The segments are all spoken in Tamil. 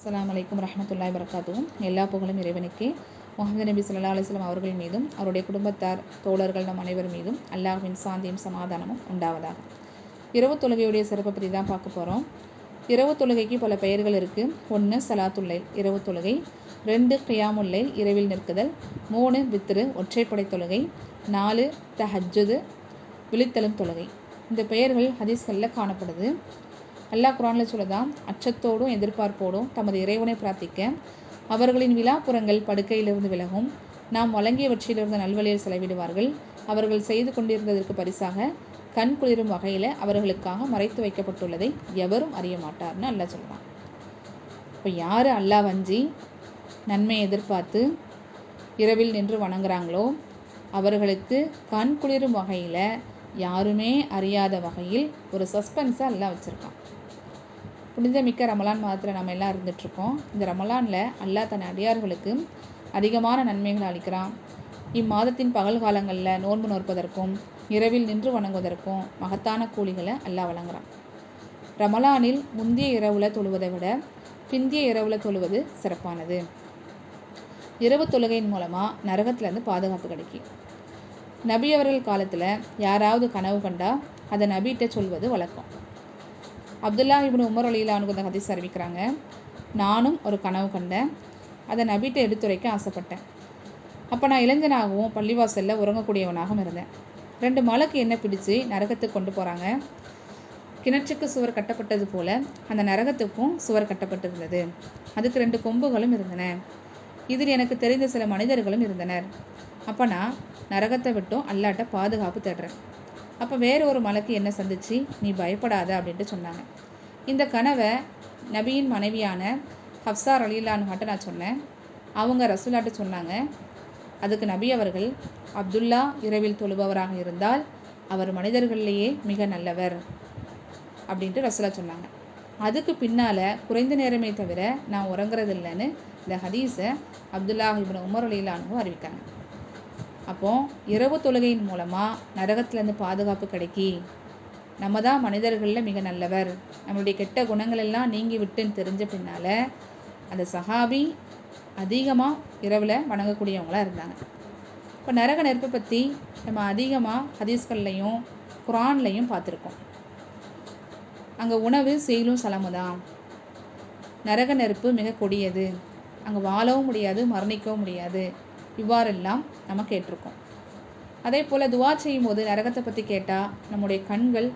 அஸ்லாம் வலைக்கம் ரஹமத்துல்லாய் வரகாத்துவும் எல்லா புகழும் இறைவனுக்கே. முகமது நபி ஸல்லல்லாஹு அலிஸ்லாம் அவர்கள் மீதும் அவருடைய குடும்பத்தார் தோழர்கள் நம் அனைவர் மீதும் அல்லாஹின் சாந்தியும் சமாதானமும் உண்டாவதாக. இரவு தொழுகையுடைய சிறப்பை பற்றி தான் பார்க்க போகிறோம் இரவு தொழுகைக்கு பல பெயர்கள் இருக்குது ஒன்று சலாத்துல்லை இரவு தொழுகை. ரெண்டு கியாமுல்லை இரவில் நிற்குதல். மூணு வித்ரு ஒற்றைப்படை தொழுகை. நாலு தஹஜ்ஜுது விழித்தலும் தொழுகை. இந்த பெயர்கள் ஹதீஸ்களில் காணப்படுது. அல்லாஹ் குரானில் சொல்லதான் அச்சத்தோடும் எதிர்பார்ப்போடும் தமது இறைவனை பிரார்த்திக்க அவர்களின் விழாப்புறங்கள் படுக்கையிலிருந்து விலகும் நாம் வழங்கியவற்றிலிருந்து நல்வழியில் செலவிடுவார்கள். அவர்கள் செய்து கொண்டிருந்ததற்கு பரிசாக கண் குளிரும் வகையில் அவர்களுக்காக மறைத்து வைக்கப்பட்டுள்ளதை எவரும் அறிய மாட்டார்னு அல்லாஹ் சொல்லலாம் இப்போ யார் அல்லாஹ் வஞ்சி நன்மையை எதிர்பார்த்து இரவில் நின்று வணங்குறாங்களோ அவர்களுக்கு கண் குளிரும் வகையில் யாருமே அறியாத வகையில் ஒரு சஸ்பென்ஸை அல்லாஹ் வச்சுருக்கான். புனிதமிக்க ரமலான் மாதத்தில் நம்ம எல்லாம் இருந்துகிட்ருக்கோம் இந்த ரமலானில் அல்லாஹ் தன் அடியார்களுக்கு அதிகமான நன்மைகள் அளிக்கிறான். இம்மாதத்தின் பகல் காலங்களில் நோன்பு நோற்பதற்கும் இரவில் நின்று வணங்குவதற்கும் மகத்தான கூலிகளை அல்லாஹ் வழங்குறான். ரமலானில் முந்தைய இரவில் தொழுவதை விட பிந்திய இரவில் தொழுவது சிறப்பானது. இரவு தொழுகையின் மூலமாக நரகத்திலேருந்து பாதுகாப்பு கிடைக்கும். நபி அவர்கள் காலத்தில் யாராவது கனவு கண்டால் அதை நபிகிட்ட சொல்வது வழக்கம். அப்துல்லா இப்னு உமர் அவனுக்கு அந்த ஹதீஸ் அறிவிக்கிறாங்க. நானும் ஒரு கனவு கண்டேன். அதை நபிட்டு எடுத்துரைக்க ஆசைப்பட்டேன். அப்போ நான் இளைஞனாகவும் பள்ளிவாசலில் உறங்கக்கூடியவனாகவும் இருந்தேன். ரெண்டு மலைக்கு என்ன பிடிச்சு நரகத்துக்கு கொண்டு போகிறாங்க கிணற்றுக்கு சுவர் கட்டப்பட்டது போல் அந்த நரகத்துக்கும் சுவர் கட்டப்பட்டிருந்தது. அதுக்கு ரெண்டு கொம்புகளும் இருந்தன. இதில் எனக்கு தெரிந்த சில மனிதர்களும் இருந்தனர். அப்போ நான் நரகத்தை விட்டும் அல்லாட்ட பாதுகாப்பு தேடுறேன். அப்போ வேற ஒரு மலக்கு என்ன சந்திச்சு? நீ பயப்படாத அப்படின்ட்டு சொன்னாங்க. இந்த கனவை நபியின் மனைவியான ஹப்சார் அலிலான்கிட்ட நான் சொன்னேன். அவங்க ரசூலாட்டு சொன்னாங்க அதுக்கு நபி அவர்கள் அப்துல்லா இரவில் தொழுபவராக இருந்தால் அவர் மனிதர்களிலேயே மிக நல்லவர் அப்படின்ட்டு ரசூலா சொன்னாங்க. அதுக்கு பின்னால் குறைந்த நேரமே தவிர நான் உறங்குறதில்லைன்னு இந்த ஹதீஸை அப்துல்லா இபின் உமர் அலிலானு அறிவிக்காங்க. அப்போ இரவு தொழுகையின் மூலமாக நரகத்திலேருந்து பாதுகாப்பு கிடைக்கி நம்ம தான் மனிதர்களில் மிக நல்லவர். நம்மளுடைய கெட்ட குணங்கள் எல்லாம் நீங்கி விட்டுன்னு தெரிஞ்ச பின்னால் அந்த சஹாபி அதிகமாக இரவில் வணங்கக்கூடியவங்களாக இருந்தாங்க. இப்போ நரக நெருப்பை பற்றி நம்ம அதிகமாக ஹதீஸ்கள்லையும் குரான்லையும் பார்த்துருக்கோம். அங்கே உணவு செயலும் சலமு தான் நரக நெருப்பு மிக கொடியது. அங்கே வாழவும் முடியாது மரணிக்கவும் முடியாது. இவ்வாறெல்லாம் நம்ம கேட்டிருக்கோம். அதே போல் துவா செய்யும் போது நரகத்தை பற்றி கேட்டால் நம்முடைய கண்கள்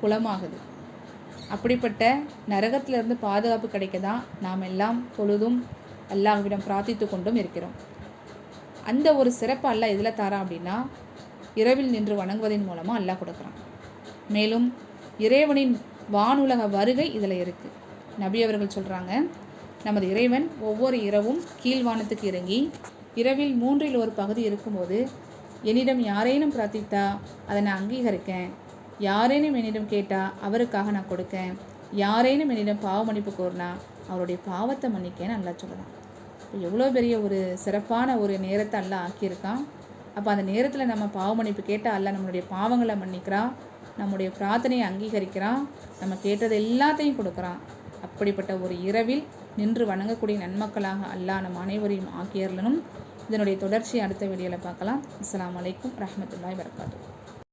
குளமாகுது. அப்படிப்பட்ட நரகத்திலிருந்து பாதுகாப்பு கிடைக்க தான் நாம் எல்லாம் பொழுதும் அல்லாஹ்விடம் பிரார்த்தித்து கொண்டும் இருக்கிறோம். அந்த ஒரு சிறப்பு அல்லாஹ் எதில் தாரான் அப்படின்னா இரவில் நின்று வணங்குவதன் மூலமாக அல்லாஹ் கொடுக்குறான். மேலும் இறைவனின் வானுலக வருகை இதில் இருக்குது நபி அவர்கள் சொல்கிறாங்க நமது இறைவன் ஒவ்வொரு இரவும் கீழ்வானத்துக்கு இறங்கி இரவில் மூன்றில் ஒரு பகுதி இருக்கும்போது என்னிடம் யாரேனும் பிரார்த்தித்தா அதை நான் அங்கீகரிக்கேன். யாரேனும் என்னிடம் கேட்டால் அவருக்காக நான் கொடுக்கேன். யாரேனும் என்னிடம் பாவ மன்னிப்பு கோரினா அவருடைய பாவத்தை மன்னிக்கேன்னு நல்லா சொல்லலாம் இப்போ எவ்வளோ பெரிய ஒரு சிறப்பான ஒரு நேரத்தை அல்ல ஆக்கியிருக்கான். அப்போ அந்த நேரத்தில் நம்ம பாவ மன்னிப்பு கேட்டால் அல்ல நம்மளுடைய பாவங்களை மன்னிக்கிறான். நம்முடைய பிரார்த்தனையை அங்கீகரிக்கிறான். நம்ம கேட்டது எல்லாத்தையும் கொடுக்குறான். அப்படிப்பட்ட ஒரு இரவில் நின்று வணங்கக்கூடிய நன்மக்களாக அல்லாஹ் நம் அனைவரையும் ஆக்கியர்களும் இதனுடைய தொடர்ச்சி அடுத்த வீடியோவில் பார்க்கலாம். அஸ்லாம் வலைக்கம் ரஹமத்துல்லாய் வரகாத்தூர்